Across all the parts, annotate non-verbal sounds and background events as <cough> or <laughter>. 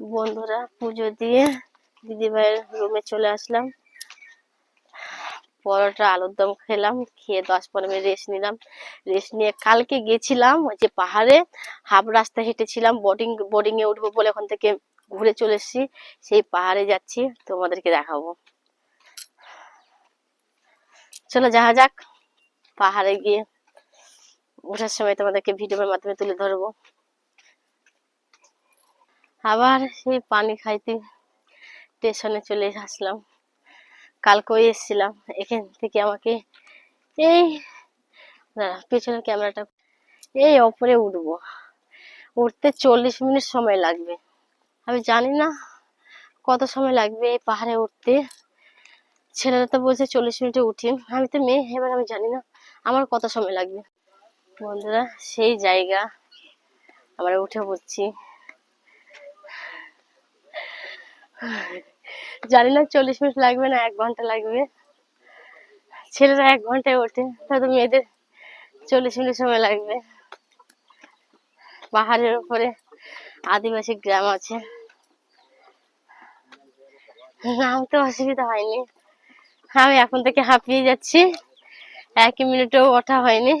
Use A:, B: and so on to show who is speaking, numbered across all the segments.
A: বন্ধুরা পুজো দিয়ে দিদিভাইয়ের রুমে চলে আসলাম। পরোটা, আলুর দম খেলাম, খেয়ে দশ পনেরো মিনিট রেস্ট নিলাম। রেস্ট নিয়ে কালকে গেছিলাম ওই যে পাহাড়ে, হাফ রাস্তা হেঁটেছিলাম বোটিং এ উঠবো বলে ওখান থেকে ঘুরে চলে এসেছি। সেই পাহাড়ে যাচ্ছি, তোমাদেরকে দেখাবো। চলো যাহা যাক, পাহাড়ে গিয়ে ওঠার সময় তোমাদেরকে ভিডিওর মাধ্যমে তুলে ধরবো। আবার সেই পানি খাইতে স্টেশনে চলে আসলাম। কালকেও এসেছিলাম। এখান থেকে আমাকে এই পেছনের ক্যামেরাটা, এই ওপরে উঠবো। উঠতে চল্লিশ মিনিট সময় লাগবে। আমি জানি না কত সময় লাগবে এই পাহাড়ে উঠতে। ছেলেরা তো বলছে চল্লিশ মিনিটে উঠি। আমি তো মেয়ে, এবার আমি জানি না আমার কত সময় লাগবে। বন্ধুরা, সেই জায়গা। আমরা উঠে পড়ছি। জানি না, চল্লিশ মিনিট লাগবে না, এক ঘণ্টা লাগবে। ছেলেরা এক ঘন্টায় ওঠে হয়তো মেয়েদের চল্লিশ মিনিট সময় লাগবে। পাহাড়ের উপরে আদিবাসী গ্রাম আছে। নামতে অসুবিধা হয়নি। আমি এখন থেকে হাঁপিয়ে যাচ্ছি। এক মিনিটও ওঠা হয়নি।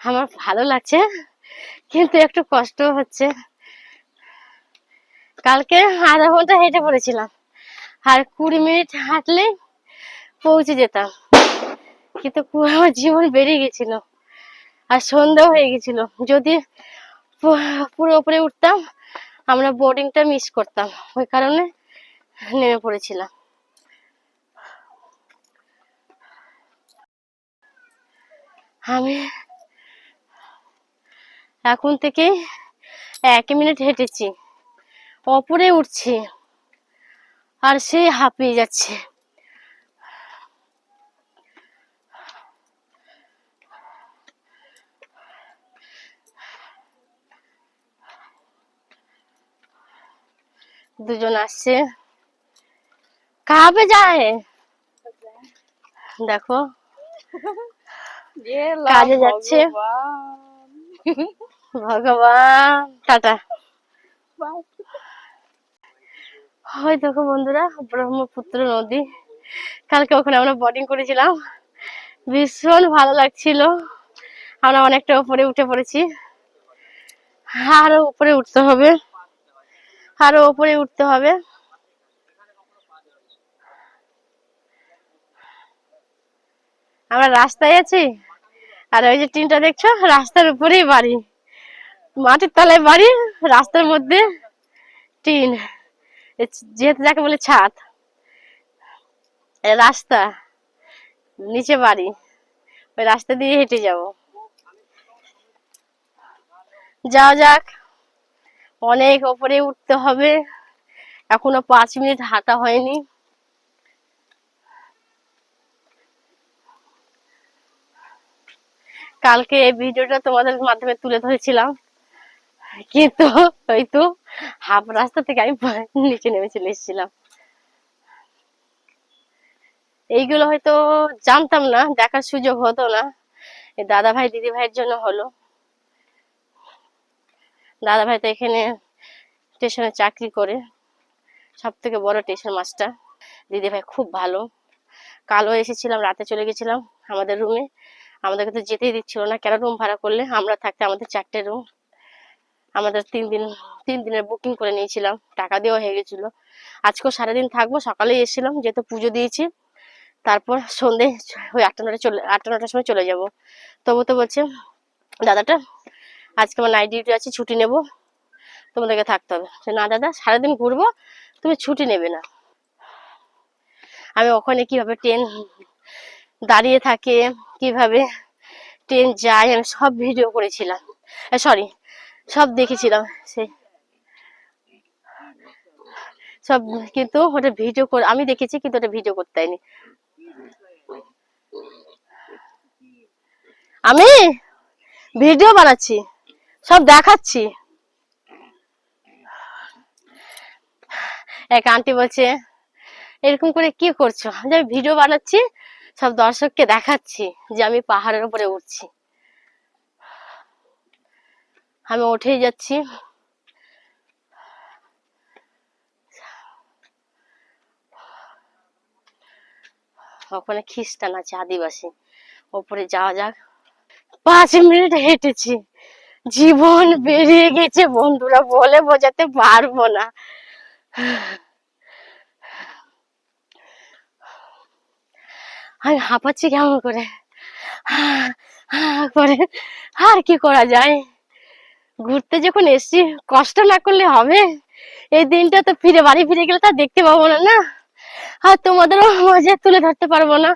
A: আমার ভালো লাগছে। কিন্তু একটু কষ্ট হচ্ছে। কালকে আধা ঘণ্টা হেঁটে পড়েছিলাম। আর কুড়ি মিনিট হাঁটলে পৌঁছে যেতাম। কিন্তু আমার জীবন বেরিয়ে গেছিল। আর সন্ধ্যাও হয়ে গেছিল। যদি পুরো উপরে উঠতাম, আমরা বোর্ডিংটা মিস করতাম। ওই কারণে নেমে পড়েছিলাম। আমি এখন থেকে এক মিনিট হেঁটেছি। অপরে উঠছি আর সে হাঁপিয়ে যাচ্ছে। দুজন আসছে। কাবে যায়? দেখো। <laughs> কাজে যাচ্ছে। <laughs> ভগবান টাটা। হয় দেখো বন্ধুরা ব্রহ্মপুত্র নদী। কালকে ওখানে আমরা বোটিং করেছিলাম। ভীষণ ভালো লাগছিল। আমরা অনেকটা উপরে উঠে পড়েছি। আরও উপরে উঠতে হবে। আরও উপরে উঠতে হবে। আমরা রাস্তায় আছি। আর ওই যে টিনটা দেখছ? রাস্তার উপরেই বাড়ি। মাটির তলায় বাড়ি, রাস্তার মধ্যে টিন যেহেতু যাকে বলে ছাদ রাস্তা, নিচে বাড়ি, ওই রাস্তা দিয়ে হেঁটে যাব। যাওয়া যাক, অনেক ওপরে উঠতে হবে, এখনও পাঁচ মিনিট হাঁটা হয়নি। কালকে এই ভিডিওটা তোমাদের মাধ্যমে তুলে ধরেছিলাম। কিন্তু ওই তো হাফ রাস্তা থেকে আমি নিচে নেমে চলে এসেছিলাম। এইগুলো হয়তো জানতাম না, দেখার সুযোগ হতো না। দাদা ভাই দিদি ভাইয়ের জন্য হলো। দাদা ভাই তো এখানে স্টেশনে চাকরি করে সব থেকে বড় স্টেশন মাস্টার। দিদি ভাই খুব ভালো। কালো এসেছিলাম, রাতে চলে গেছিলাম আমাদের রুমে আমাদেরকে তো যেতেই দিচ্ছিল না, কেন রুম ভাড়া করলে? আমরা থাকতে আমাদের চারটে রুম আমাদের তিন দিন, তিন দিনের বুকিং করে নিয়েছিলাম। টাকা দেওয়া হয়ে গেছিল। আজকেও সারাদিন থাকব সকালে এসেছিলাম, যেহেতু পুজো দিয়েছি। তারপর সন্ধে ওই আটটা নটা চলে, আটটা নটার সময় চলে যাব। তবু তো বলছে, দাদাটা, আজকে আমার নাইট ডিউটি আছে, ছুটি নেব। তোমাদেরকে থাকতে হবে। না দাদা, সারাদিন ঘুরবো, তুমি ছুটি নেবে না। আমি ওখানে কীভাবে ট্রেন দাঁড়িয়ে থাকে, কীভাবে ট্রেন যায়, আমি সব ভিডিও করেছিলাম। সরি সব দেখেছিলাম সে সব, কিন্তু ওটা ভিডিও করে, আমি দেখেছি কিন্তু ওটা ভিডিও করতে হয়নি আমি ভিডিও বানাচ্ছি, সব দেখাচ্ছি। এক আন্টি বলছে, এরকম করে কি করছ? আমি ভিডিও বানাচ্ছি, সব দর্শককে দেখাচ্ছি যে আমি পাহাড়ের উপরে উঠছি। আমি উঠেই যাচ্ছি। ওখানে খ্রিস্টান আছে, আদিবাসী। ওপরে যাওয়া যাক। পাঁচ মিনিট হেঁটেছি। জীবন বেরিয়ে গেছে, বন্ধুরা, বলে বোঝাতে পারব না। আমি হাঁপাচ্ছি কেমন করে? করে। আর কি করা যায়? ঘুরতে যখন এসছি, কষ্ট না করলে হবে? এই দিনটা তো ফিরে, বাড়ি ফিরে গেলে তা দেখতে পাবো না না? আর তোমাদেরও মজা তুলে ধরতে পারব না।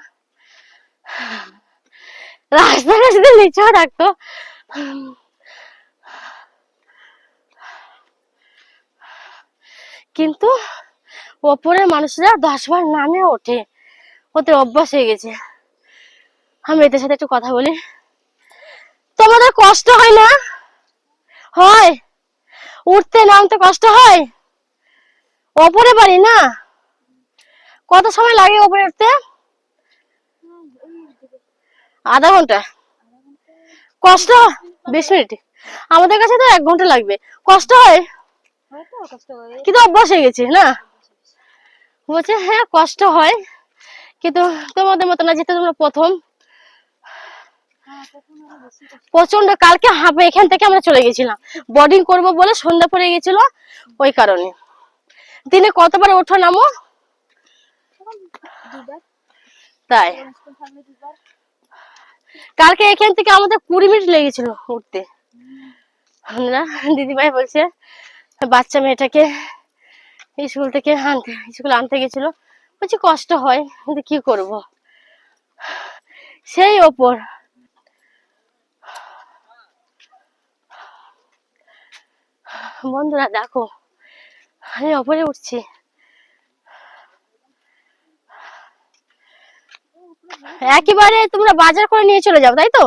A: রাস্তাটা শুধু নিচেও রাখতো কিন্তু ওপরে মানুষরা দশ বার নামে ওঠে। ওদের অভ্যাস হয়ে গেছে। আমি এদের সাথে একটু কথা বলি। তোমাদের কষ্ট হয় না? হয়। উঠতে নামতে কষ্ট হয়? ওপরে বাড়ি না? কত সময় লাগে ওপরে উঠতে? আধা ঘণ্টা। কষ্ট? বিশ মিনিট। আমাদের কাছে তো এক ঘণ্টা লাগবে। কষ্ট হয়? কিন্তু অভ্যাস হয়ে গেছে, না? বলছে হ্যাঁ কষ্ট হয়। কিন্তু তোমাদের মতো না যেতে তোমরা প্রথম
B: হ্যাঁ তখন আরও বেশি কষ্ট
A: প্রচণ্ড কালকে হাঁপে এখান থেকে আমরা চলে গেছিলাম। বোর্ডিং করব বলে সন্ধ্যা পড়ে গেছিল ওই কারণে। দিনে কতবার ওঠো নামো? তাই। কালকে এখান থেকে আমাদের কুড়ি মিনিট লেগেছিল উঠতে। আমরা দিদিভাই বলছে, বাচ্চা মেয়েটাকে স্কুল থেকে আনতে স্কুল আনতে গেছিল। বলছি, কষ্ট হয়, কিন্তু কি করব? সেই ওপর। বন্ধুরা, দেখো, আমি ওপরে উঠছি। একেবারে তোমরা বাজার করে নিয়ে চলে যাও, তাই তো?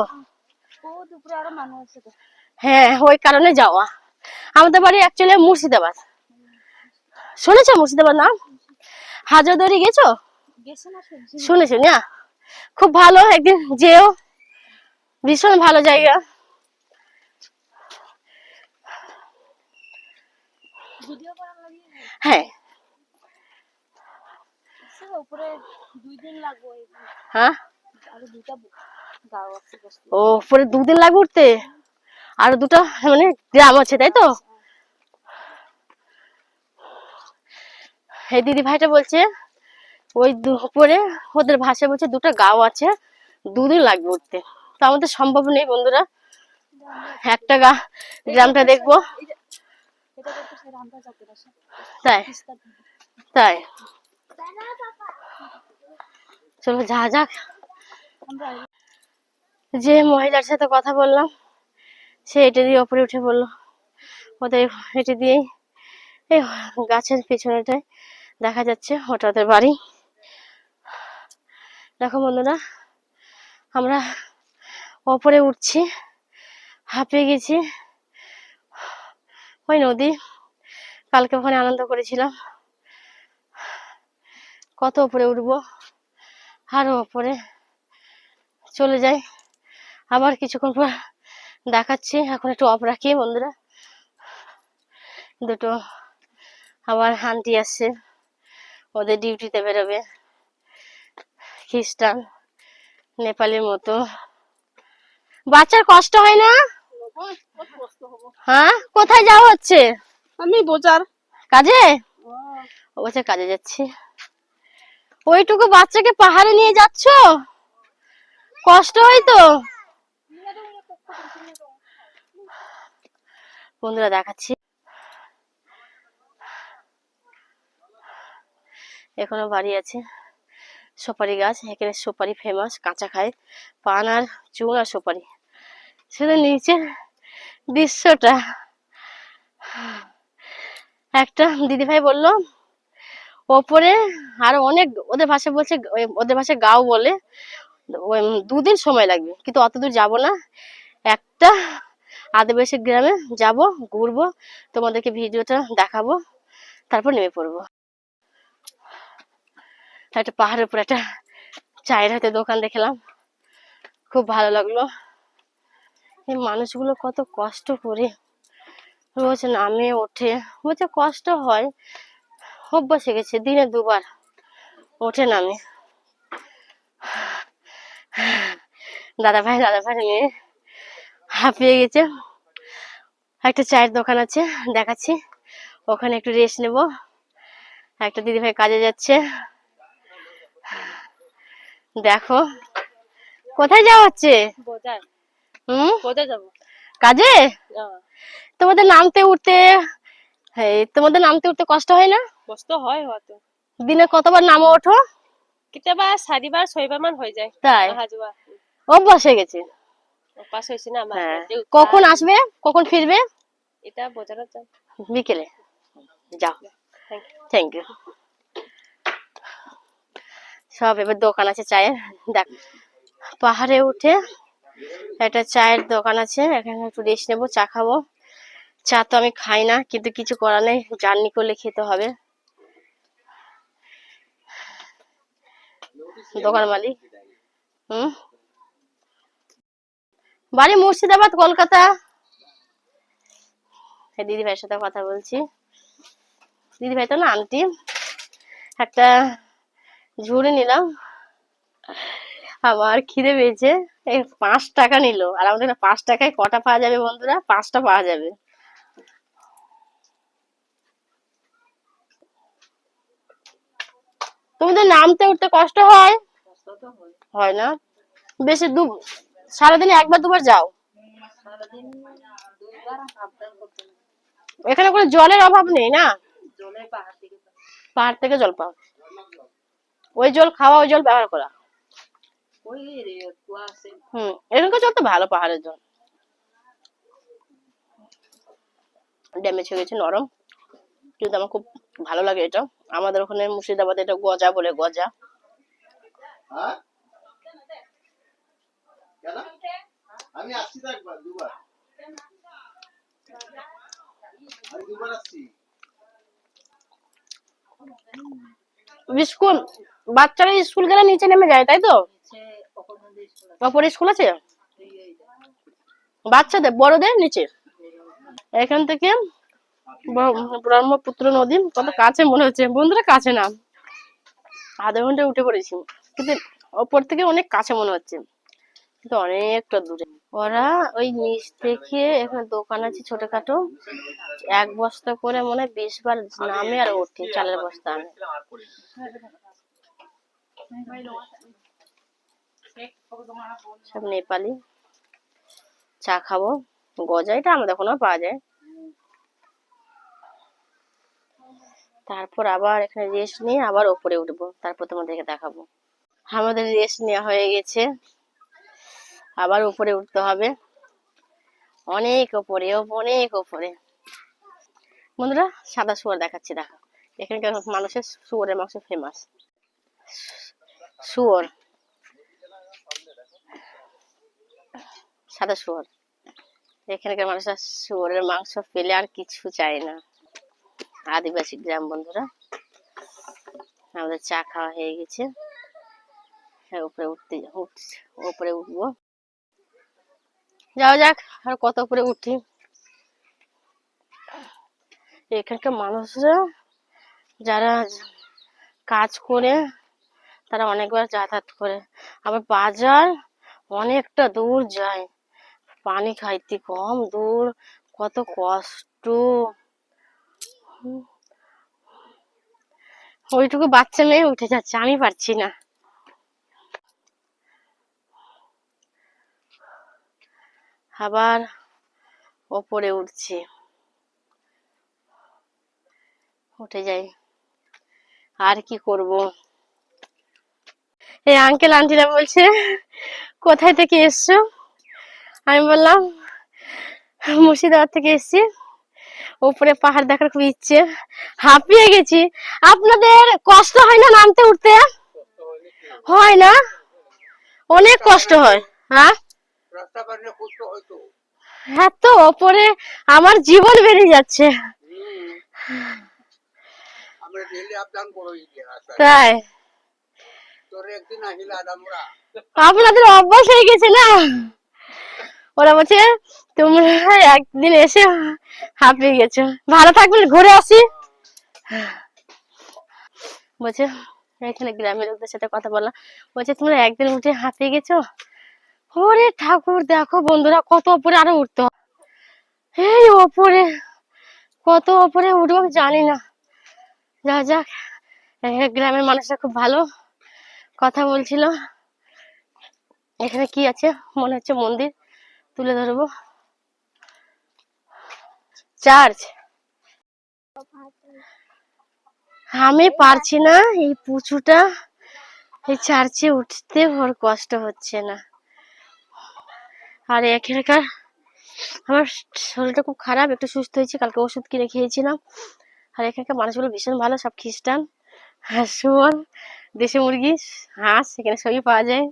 A: হ্যাঁ ওই কারণে যাওয়া। আমাদের বাড়ি অ্যাকচুয়ালি মুর্শিদাবাদ। শুনেছো মুর্শিদাবাদ নাম? হাজারদুয়ারি গেছো?
B: শুনেছো
A: না? খুব ভালো, একদিন যেও। ভীষণ ভালো জায়গা
B: ভিডিও করার লাগে
A: হ্যাঁ।
B: এই
A: হ্যাঁ? ও পরে দুদিন লাগবে উঠতে? আর দুটো মানে গ্রাম আছে তাই তো? এই দিদি ভাইটা বলছে ওই উপরে ওদের ভাষায় বলছে দুটো গাও আছে দুদিন লাগবে উঠতে। তো আমাদের সম্ভব নেই বন্ধুরা। একটা গা গ্রামটা দেখব। তাই? তাই? চলো যা যাক। যে মহিলার সাথে কথা বললাম সে এটা দিয়ে ওপরে উঠে বলল ওদের এটা দিয়েই এই গাছের পেছনেটায় দেখা যাচ্ছে ওটা ওদের বাড়ি। দেখো বন্ধুরা আমরা ওপরে উঠছি হাঁপিয়ে গেছি। ওই নদী। কালকে ওখানে আনন্দ করেছিলাম। কত উপরে উঠবো, আরও ওপরে চলে যাই। আবার কিছুক্ষণ পর দেখাচ্ছি। এখন একটু অফ রাখি বন্ধুরা। দুটো আবার হান্টি আসছে ওদের ডিউটিতে বেরোবে। খ্রিস্টান, নেপালের মতো। বাচ্চার কষ্ট হয় না? হ্যাঁ? কোথায় যাওয়া হচ্ছে?
B: আমি বোঝার
A: কাজে? ও। বলছে কাজে যাচ্ছি। ওইটুকু বাচ্চাকে পাহাড়ে নিয়ে যাচ্ছ? কষ্ট হয় তো। বন্ধুরা দেখাচ্ছি। এখনও বাড়ি আছে। সুপারি গাছ এখানে সুপারি ফেমাস কাঁচা খায় পান আর চুন আর সুপারি। সেটা নিচে দৃশ্যটা। একটা দিদিভাই বলল, ওপরে আরও অনেক ওদের ভাষায় বলছে ওদের ভাষায় গাও বলে দুদিন সময় লাগবে। কিন্তু অত দূর যাব না। একটা আদিবাসী গ্রামে যাব, ঘুরবো, তোমাদেরকে ভিডিওটা দেখাবো, তারপর নেমে পড়ব। একটা পাহাড়ের উপর একটা চায়ের হাতে দোকান দেখলাম। খুব ভালো লাগল। এই মানুষগুলো কত কষ্ট করে রোজ নামে ওঠে বলছে কষ্ট হয়, অভ্যাস গেছে, দিনে দুবার ওঠে নামে দাদা ভাই দাদা ভাই মেয়ে হাঁপিয়ে গেছে। একটা চায়ের দোকান আছে, দেখাচ্ছি। ওখানে একটু রেস্ট নেব। একটা দিদি ভাই কাজে যাচ্ছে। দেখো, কোথায় যাওয়া হচ্ছে? হুম?
B: কোথায় যাব?
A: কাজে? তোমাদের নামতে উঠতে তোমাদের নামতে উঠতে কষ্ট হয় না?
B: কষ্ট হয় হয়তো।
A: দিনে কতবার নামো ওঠো?
B: কেতিয়াবা চাৰিবাৰ ছয়বাৰ মান হৈ যায়।
A: তাই? অভ্যাস হয়ে গেছে।
B: অভ্যাস হৈছে না আমাৰ
A: হ্যাঁ। কখন আসবে? কখন ফিরবে?
B: এটা বজাৰত যাম
A: বিকেলে। যাও। থ্যাংক ইউ সব এবার দোকান আছে চায়ের। দেখ পাহাড়ে উঠে একটা চায়ের দোকান আছে, এখানে একটু রেস্ট নেব, চা খাব। চা তো আমি খাই না, কিন্তু কিছু করার নেই জার্নি করলে খেতে হবে। দোকান মালিক। হুম? বাড়ি মুর্শিদাবাদ, কলকাতা। দিদি ভাইয়ের সাথে কথা বলছি। দিদি ভাই তো না, আন্টি। একটা ঝুড়ি নিলাম। আমার খিদে পেয়েছে, এই পাঁচ টাকা নিল। আর আমাদের পাঁচ টাকায় কটা পাওয়া যাবে বন্ধুরা? পাঁচটা পাওয়া যাবে। তোমাদের নামতে উঠতে কষ্ট হয়? হয় না? বেশি দু, সারাদিনে একবার দুবার যাও। এখানে কোনো জলের অভাব নেই না? পাহাড় থেকে জল পাও। ওই জল খাওয়া, ওই জল ব্যবহার করা। হুম তো ভালো পাহাড়ের জল। ড্যামেজ হয়ে গেছে নরম। কিন্তু আমার খুব ভালো লাগে এটা। আমাদের ওখানে মুর্শিদাবাদে এটা গজা বলে গজা।
C: হ্যাঁ? আমি আসছি তো একবার দুবার। আমি দুবার আসছি।
A: স্কুল বাচ্চারা স্কুল গেলে নিচে নেমে যায় তাই তো? ওপরে স্কুল আছে? বাচ্চাদের, বড়দের নিচে? এখান থেকে ব্র- ব্রহ্মপুত্র নদী, কত কাছে মনে হচ্ছে? বন্ধুরা, কাছে না। আধা ঘন্টায় উঠে পড়েছি। কিন্তু ওপর থেকে অনেক কাছে মনে হচ্ছে। কিন্তু অনেকটা দূরে। ওরা ওই নিচ থেকে এখানে দোকান আছে ছোটখাটো। এক বস্তা করে মনে হয় বিশ বার নামে আর ওঠে, চালের বস্তা আনে। সব নেপালি চা খাব, গজা, এটা আমাদের ওখানেও পাওয়া যায়। তারপর আবার এখানে রেস্ট নিয়ে আবার ওপরে উঠবো, তারপর তোমাদেরকে দেখাবো। আমাদের রেস্ট নেওয়া হয়ে গেছে, আবার উপরে উঠতে হবে। অনেক ওপরে অনেক ওপরে। বন্ধুরা, সাদা শুয়ার দেখাচ্ছি, দেখো। এখানকার মানুষের শুয়োরের মাংস ফেমাস শুয়োর। সাদা শুয়োর। এখানকার মানুষরা শুয়োরের মাংস পেলে আর কিছু চায় না। আদিবাসী গ্রাম বন্ধুরা, আমাদের চা খাওয়া হয়ে গেছে। হ্যাঁ উপরে উঠতে উঠ- উপরে উঠবো। যাওয়া যাক, আর কত উপরে উঠি। এখানকার মানুষরা, যারা কাজ করে, তারা অনেকবার যাতায়াত করে। আবার বাজার অনেকটা দূর যায়। পানি খাইতে কম, দূর কত কষ্ট। ওইটুকু বাচ্চা মেয়ে উঠে যাচ্ছে, আমি পারছি না। আবার ওপরে উঠছে। উঠে যাই। আর কি করব? এই আঙ্কেল আন্টিরা বলছে, কোথায় থেকে এসছো? আমি বললাম মুর্শিদাবাদ থেকে এসেছি। উপরে পাহাড় দেখার খুব ইচ্ছে। হাঁপিয়ে গেছি। আপনাদের কষ্ট হয় না নামতে উঠতে? হয় না? অনেক কষ্ট হয় হ্যাঁ? হ্যাঁ তো। ওপরে আমার জীবন বেরিয়ে যাচ্ছে। তাই। আপনাদের অভ্যাস হয়ে গেছে না? ওরা বলছে, তোমরা একদিন এসে হাঁপিয়ে গেছো। ভালো থাকবেন, ঘুরে আসি। বলছে, এখানে গ্রামের লোকদের সাথে কথা বললাম বলছে, তোমরা একদিন উঠে হাঁপিয়ে গেছো? ওরে ঠাকুর, দেখো বন্ধুরা, কত ওপরে আরও উঠতো। এই ওপরে, কত ওপরে উঠবো জানি না। যা যাক গ্রামের মানুষরা খুব ভালো কথা বলছিল। এখানে কি আছে? মনে হচ্ছে মন্দির। তুলে ধরবো। চার্চ আমি পারছি না এই পুচুটা। এই চার্চে উঠতে ওর কষ্ট হচ্ছে না। আর এখানকার আমার শরীরটা খুব খারাপ, একটু সুস্থ হয়েছে, কালকে ওষুধ কিনে খেয়েছিলাম। আর এখানকার মানুষগুলো ভীষণ ভালো, সব খ্রিস্টান। শুয়োর দেশি মুরগি হাঁস এখানে সবই পাওয়া যায়।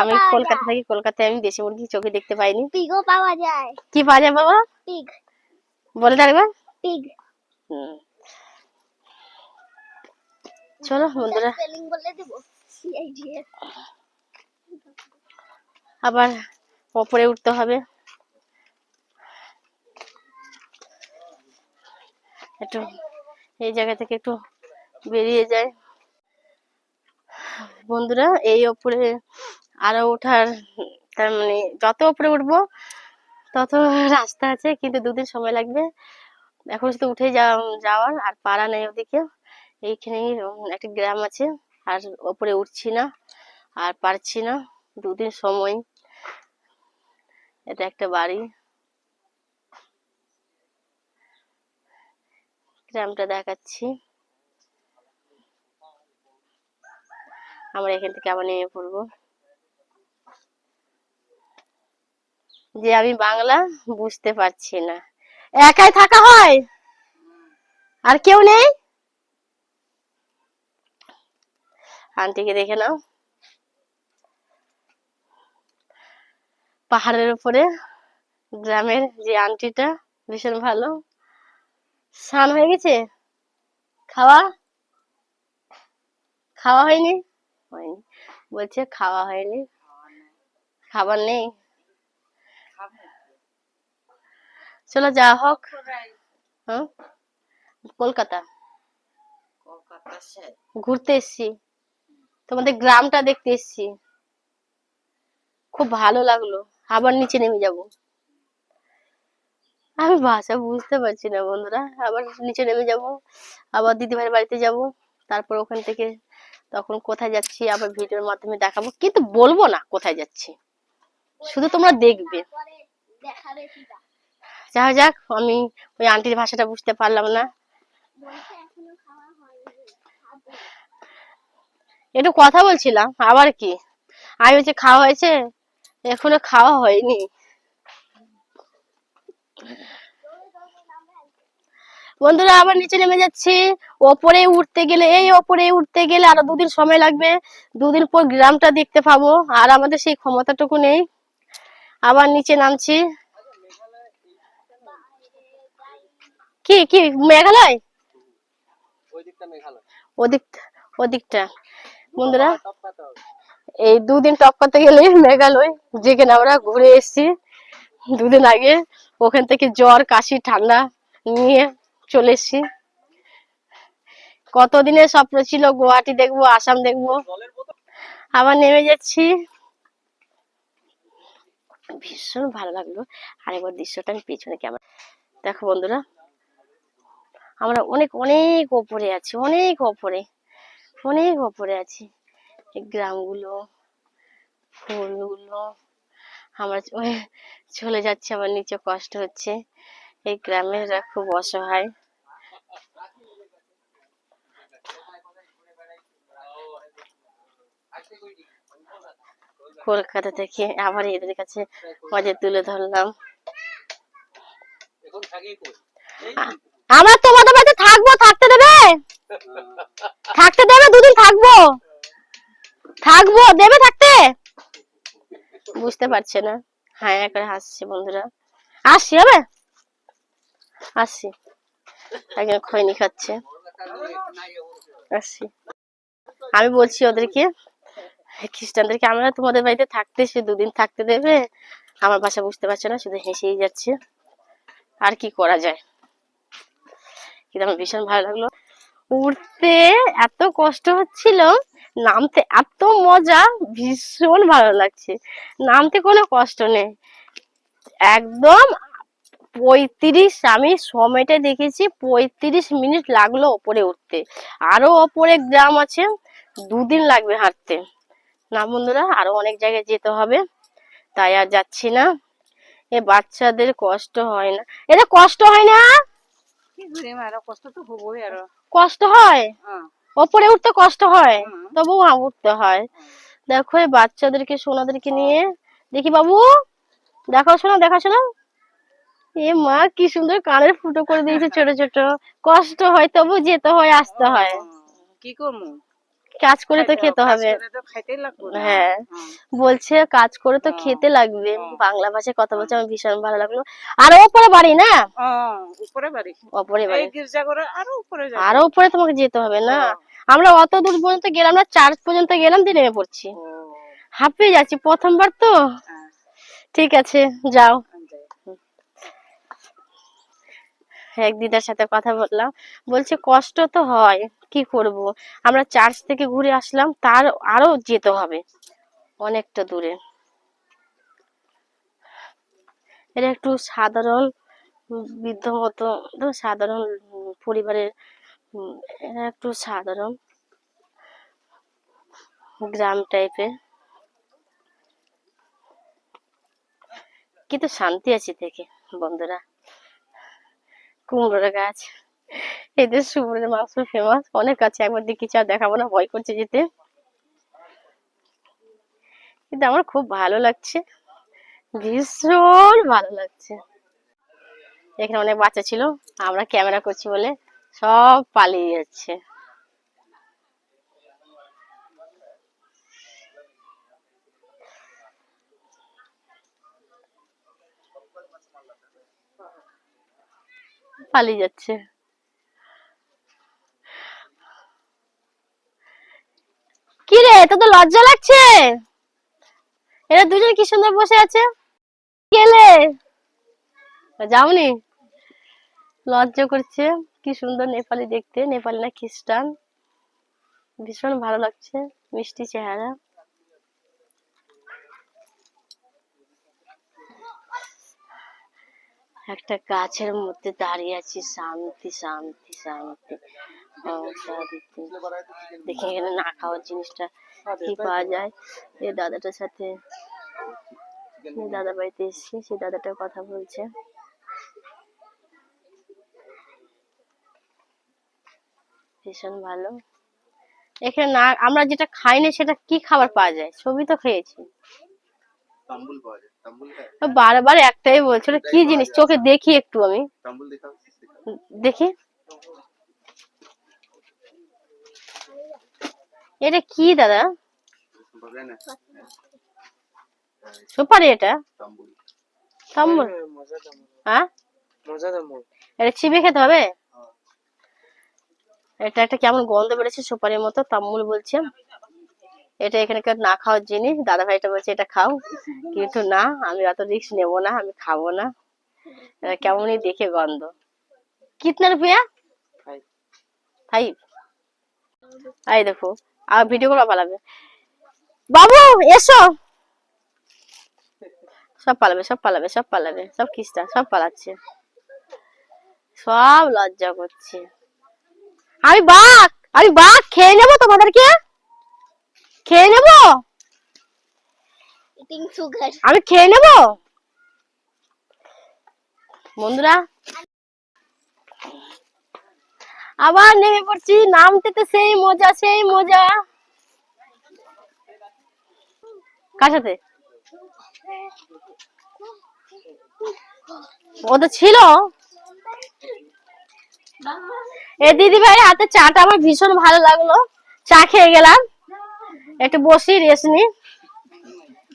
A: আমি কলকাতা থাকি কলকাতায় আমি দেশি মুরগি চোখে দেখতে পাইনি।
B: পিগও পাওয়া যায়।
A: কি পাওয়া যায় বাবা?
B: পিগ।
A: বলে আরেকবার
B: পিগ।
A: চলো বন্ধুরা। আবার ওপরে উঠতে হবে। একটু এই জায়গা থেকে একটু বেরিয়ে যায়। বন্ধুরা, এই ওপরে আরও ওঠার তার মানে যত উপরে উঠবো, তত রাস্তা আছে, কিন্তু দুদিন সময় লাগবে। এখন শুধু উঠে যাওয়া- যাওয়ার, আর পাড়া নেই ওদিকে। এইখানেই একটা গ্রাম আছে, আর ওপরে উঠছি না, আর পারছি না, দুদিন সময়। এটা একটা বাড়ি। গ্রামটা দেখাচ্ছি। আমরা এখান থেকে আবার নেমে পড়ব। যে আমি বাংলা বুঝতে পারছি না। একাই থাকা হয়? আর কেউ নেই? আন্টিকে দেখে নাও। পাহাড়ের উপরে, গ্রামের যে আন্টিটা, ভীষণ ভালো। স্নান হয়ে গেছে? খাওয়া? খাওয়া হয়নি? হয়নি বলছে খাওয়া হয়নি। খাবার নেই। চলো যা হোক। হ্যাঁ কলকাতা। ঘুরতে এসছি। তোমাদের গ্রামটা দেখতে এসছি। খুব ভালো লাগল। আবার নিচে নেমে যাব। আমি ভাষা বুঝতে পারছি না বন্ধুরা। আবার নিচে নেমে যাব। আবার দিদিভাইয়ের বাড়িতে যাব। তারপর ওখান থেকে তখন কোথায় যাচ্ছি, আবার ভিডিওর মাধ্যমে দেখাবো। কিন্তু বলব না কোথায় যাচ্ছি। শুধু তোমরা দেখবে। যা যাক, আমি ওই আন্টির ভাষাটা বুঝতে পারলাম না। একটু কথা বলছিলাম, আবার কি? আমি বলছি খাওয়া হয়েছে, এখনও খাওয়া হয়নি। বন্ধুরা, আবার নিচে নেমে যাচ্ছি। ওপরে উঠতে গেলে, এই ওপরে উঠতে গেলে আরও দুদিন সময় লাগবে। দুদিন পর গ্রামটা দেখতে পাবো, আর আমাদের সেই ক্ষমতাটুকু নেই। আবার নিচে নামছি। কি কি, মেঘালয়?
C: মেঘালয়
A: ওদিক, ওদিকটা। বন্ধুরা, এই দুদিন টপ করতে গেলে মেঘালয় যেখানে আমরা ঘুরে এসেছি। দুদিন আগে, ওখান থেকে জ্বর, কাশি, ঠান্ডা নিয়ে চলে এসেছি কতদিনের স্বপ্ন ছিল? গুয়াহাটি দেখব, আসাম দেখব। আবার নেমে যাচ্ছি। ভীষণ ভালো লাগল। আরেকবার দৃশ্যটা আমি পেছনে ক্যামেরা দেখো বন্ধুরা, আমরা অনেক অনেক ওপরে আছি, অনেক ওপরে অনেক ওপরে আছি। এই গ্রামগুলো, ফুলগুলো, আমরা চলে যাচ্ছি, আমার নিচে কষ্ট হচ্ছে। এই গ্রামেরা খুব অসহায়। কলকাতা থেকে আবার এদের কাছে মজা তুলে ধরলাম। আমরা তোমাদের বাড়িতে থাকব থাকতে দেবে? থাকতে দেবে দুদিন থাকব। থাকব দেবে থাকতে? বুঝতে পারছে না। হ্যাঁ করে হাসছে বন্ধুরা। আসছি হবে? আসছি। একজন খৈনি খাচ্ছে। আসছি। আমি বলছি ওদেরকে খ্রিস্টানদেরকে আমরা তোমাদের বাড়িতে থাকতে সে দুদিন থাকতে দেবে। আমার ভাষা বুঝতে পারছে না, শুধু হেসেই যাচ্ছে। আর কি করা যায়? কিন্তু আমার ভীষণ ভালো লাগল। উঠতে এত কষ্ট হচ্ছিল, নামতে এত মজা, ভীষণ ভালো লাগছে। নামতে কোনো কষ্ট নেই। একদম পঁয়ত্রিশ, আমি সময়টা দেখেছি, পঁয়ত্রিশ মিনিট লাগল ওপরে উঠতে। আরও ওপরে গ্রাম আছে, দুদিন লাগবে হাঁটতে। না বন্ধুরা আরও অনেক জায়গায় যেতে হবে। তাই আর যাচ্ছি না। এ বাচ্চাদের কষ্ট হয় না। এটা কষ্ট হয় না?
B: কষ্ট তো হবোই আর।
A: কষ্ট হয়?
B: হ্যাঁ।
A: ওপরে উঠতে কষ্ট হয়। তবু উঠতে হয়। দেখো এই বাচ্চাদেরকে সোনাদেরকে নিয়ে। দেখি বাবু দেখাও শোনা দেখা শোনা। এ মা কি সুন্দর কানের ফুটো করে দিয়েছে ছোট ছোট। কষ্ট হয় তবু যেতে হয় আসতে হয়।
B: কি করব?
A: কাজ করে তো খেতে হবে। হ্যাঁ। বলছে কাজ করে তো। খেতে লাগবে। বাংলা ভাষায় কথা বলছে আমার ভীষণ ভালো লাগল। আর ওপরে বাড়ি না?
B: ও, উপরে বাড়ি।
A: ওপরে বাড়ি।
B: আরও উপরে
A: আরও উপরে তোমাকে যেতে হবে না। আমরা অত দূর পর্যন্ত গেলাম না চার্চ পর্যন্ত গেলাম দিয়ে নেমে পড়ছি। হাঁপিয়ে যাচ্ছি প্রথমবার তো।
B: হ্যাঁ,
A: ঠিক আছে যাও
B: যাই।
A: এক দিদার সাথে কথা বললাম, বলছে, কষ্ট তো হয়, কি করব? আমরা চার্চ থেকে ঘুরে আসলাম, তার আরও যেতে হবে, অনেকটা দূরে। এটা একটু সাধারণ, বৃদ্ধ মতো, সাধারণ পরিবারের, এরা একটু সাধারণ গ্রাম টাইপের কিন্তু শান্তি আছে থেকে, বন্ধুরা। কুমড়োর গাছ। এদের সুমনের মাংস ফেমাস অনেক আছে, একবার দেখেছি আর দেখাবো না, ভয় করছে যেতে। কিন্তু আমার খুব ভালো লাগছে। ভীষণ ভালো লাগছে। এখানে অনেক বাচ্চা ছিল, আমরা ক্যামেরা করছি বলে সব পালিয়ে যাচ্ছে। পালিয়ে যাচ্ছে। কি রে তো তো লজ্জা লাগছে? এরা দুজন কি সুন্দর বসে আছে? গেলে? যাওনি? লজ্জা করছে, কি সুন্দর নেপালি দেখতে, নেপালি না খ্রিস্টান। ভীষণ ভালো লাগছে, মিষ্টি চেহারা। একটা গাছের মধ্যে দাঁড়িয়ে আছি, শান্তি শান্তি শান্তি। দেখি এখানে না খাওয়ার জিনিসটা কি পাওয়া যায়। এই দাদাটার সাথে দাদা বাড়িতে এসেছি সেই দাদাটার কথা বলছে। ভীষণ ভালো। এখানে না, আমরা যেটা খাই না, সেটা কি খাবার পাওয়া যায়? সবই তো খেয়েছি।
D: তাম্বুল পাওয়া যায়। তাম্বুল
A: বারবার একটাই বলছে ওটা কি জিনিস? চোখে দেখি একটু আমি।
D: তাম্বুল দেখাও
A: দেখি। এটা কি দাদা? সুপারি এটা?
D: তাম্বুল।
A: তাম্বুল। হ্যাঁ এটা চিবে খেতে হবে? এটা একটা কেমন গন্ধ বেড়েছে সুপারির মতো তাম্বুল বলছে। এটা এখানে কেউ না খাওয়ার জিনিস। দাদা ভাইটা বলছে এটা খাও। কিন্তু না আমি অত রিক্স নেব না আমি খাব না। কেমনই দেখে গন্ধ। কিতনা রুপিয়া? ফাইভ আই দেখো আর ভিডিও করে পালাবে। বাবু এসো। সব পালাবে সব পালাবে সব পালাবে। সব খ্রিস্টান সব পালাচ্ছে। সব লজ্জা করছে। আমি বাঘ আমি বাঘ খেয়ে নেব তোমাদেরকে? খেয়ে নেব. আমি খেয়ে নেব? বন্ধুরা আবার নেমে পড়ছি। নামতে তো সেই মজা সেই মজা। কার সাথে? ও তো ছিল। এ দিদি ভাই হাতে চাটা আমার ভীষণ ভালো লাগল। চা খেয়ে গেলাম। একটু বসি রেস্ট নি।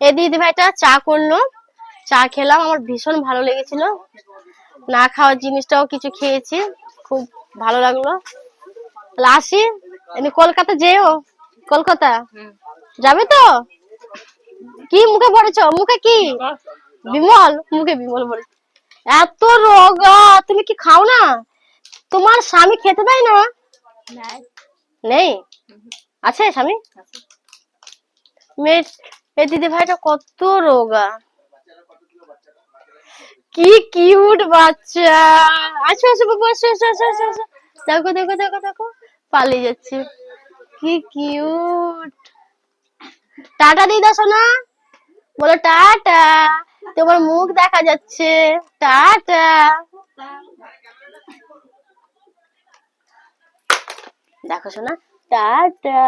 A: এই দিদি ভাইটা চা করল। চা খেলাম আমার ভীষণ ভালো লেগেছিল। না খাওয়ার জিনিসটাও কিছু খেয়েছি খুব ভালো লাগল। আসি এমনি কলকাতা যেও কলকাতা। যাবে তো? কি মুখে পড়েছো? মুখে কি? বিমল মুখে বিমল বলে এত রোগা তুমি কি খাও না? তোমার স্বামী খেতে দেয় না?
B: নেই।
A: আছে স্বামী? মেয়ে দিদি ভাইটা কত রোগা। কি কিউট বাচ্চা। আসো আসো, বাবু, আসো আসো আসো আসো। দেখো দেখো দেখো দেখো। পালিয়ে যাচ্ছে। কি কিউট টাটা দিদা সোনা। বলো টাটা। তোমার মুখ দেখা যাচ্ছে। টাটা। দেখো শোনা টাটা।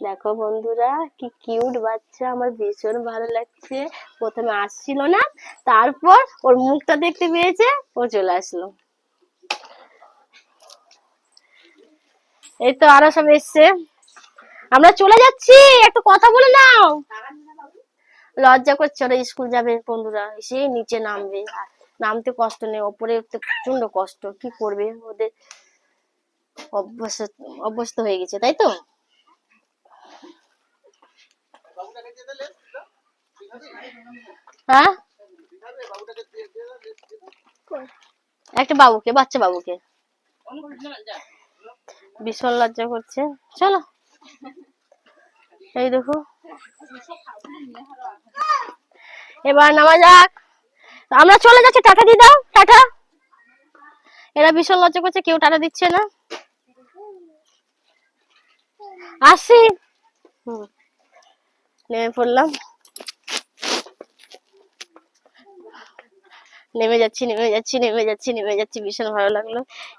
A: দেখো বন্ধুরা, কি কিউট বাচ্চা, আমার ভীষণ ভালো লাগছে। প্রথমে আসছিল না, তারপর ওর মুখটা দেখতে পেয়েছে, ও চলে আসলো। এই তো আরও সব এসছে। আমরা চলে যাচ্ছি, একটু কথা বলে নাও। লজ্জা করছে ওরা, স্কুল যাবে বন্ধুরা এসে নিচে নামবে। নামতে কষ্ট নেই, ওপরে প্রচণ্ড কষ্ট, কি করবে ওদের? অভ্যস্ত অভ্যস্ত হয়ে গেছে, তাই তো? হ্যাঁ? একটা বাবুকে, বাচ্চা বাবুকে। ভীষণ লজ্জা করছে। চলো। এই দেখো। এবার নামা যাক। আমরা চলে যাচ্ছি, টাটা দিয়ে দাও, টাটা। এরা ভীষণ লজ্জা করছে, কেউ টাটা দিচ্ছে না। আসি। নেমে পড়লাম। নেমে যাচ্ছি নেমে যাচ্ছি নেমে যাচ্ছি নেমে যাচ্ছি। ভীষণ ভালো লাগল।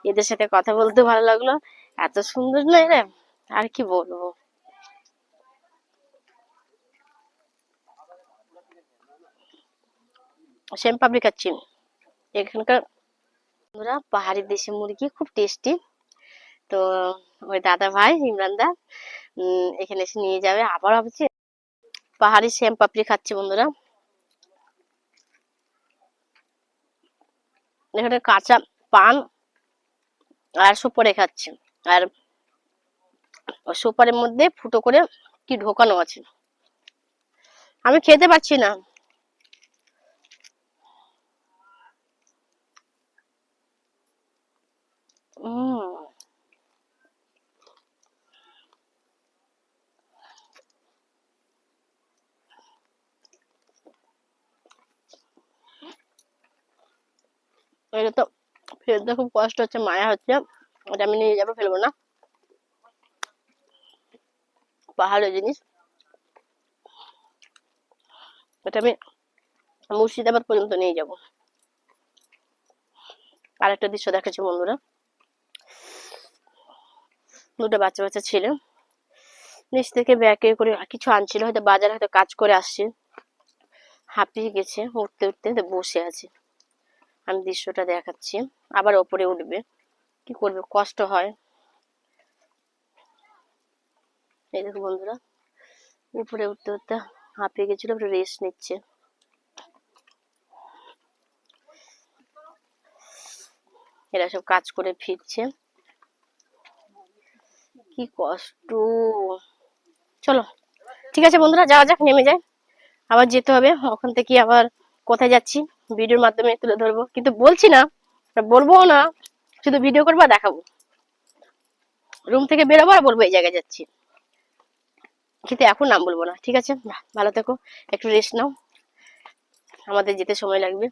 A: এদের সাথে কথা বলতে ভালো লাগল। এত সুন্দর না এরা? আর কি বলব? শ্যাম পাপড়ি খাচ্ছি এখানকার বন্ধুরা, পাহাড়ি দেশি মুরগি খুব টেস্টি তো ওই দাদা ভাই, ইমরান দা এখানে এসে নিয়ে যাবে। আবার ভাবছি পাহাড়ি শ্যাম পাপড়ি খাচ্ছি বন্ধুরা। এখানে কাঁচা পান আর সুপারি খাচ্ছে। আর সুপারের মধ্যে ফুটো করে কি ঢোকানো আছে? আমি খেতে পারছি না। উম। এটা তো ফেলতে খুব কষ্ট হচ্ছে, মায়া হচ্ছে। ওটা আমি নিয়ে যাব, ফেলব না। পাহাড়ের জিনিস। এটা আমি মুর্শিদাবাদ পর্যন্ত নিয়ে যাব। আর একটা দৃশ্য দেখাচ্ছি বন্ধুরা। দুটো বাচ্চা বাচ্চা ছেলে। নিচ থেকে ব্যাগে করে কিছু আনছিল, হয়তো বাজারে হয়তো কাজ করে আসছে। হাঁপিয়ে গেছে, উঠতে উঠতে বসে আছে। আমি দৃশ্যটা দেখাচ্ছি। আবার ওপরে উঠবে। কি করবে? কষ্ট হয়। এই দেখো বন্ধুরা, উপরে উঠতে উঠতে হাঁপিয়ে গেছিল রেস্ট নিচ্ছে। এরা সব কাজ করে ফিরছে। কি কষ্ট। চলো, ঠিক আছে বন্ধুরা, যাওয়া যাক, নেমে যায় আবার যেতে হবে। ওখান থেকে আবার কোথায় যাচ্ছি? ভিডিওর মাধ্যমে তুলে ধরবো। কিন্তু বলছি না বলব না, শুধু ভিডিও করব আর দেখাবো। রুম থেকে বেরোবো আর বলব এই জায়গায় যাচ্ছি। কিন্তু এখন নাম বলব না, ঠিক আছে? ভালো থেকো, একটু রেস্ট নাও। আমাদের যেতে সময় লাগবে।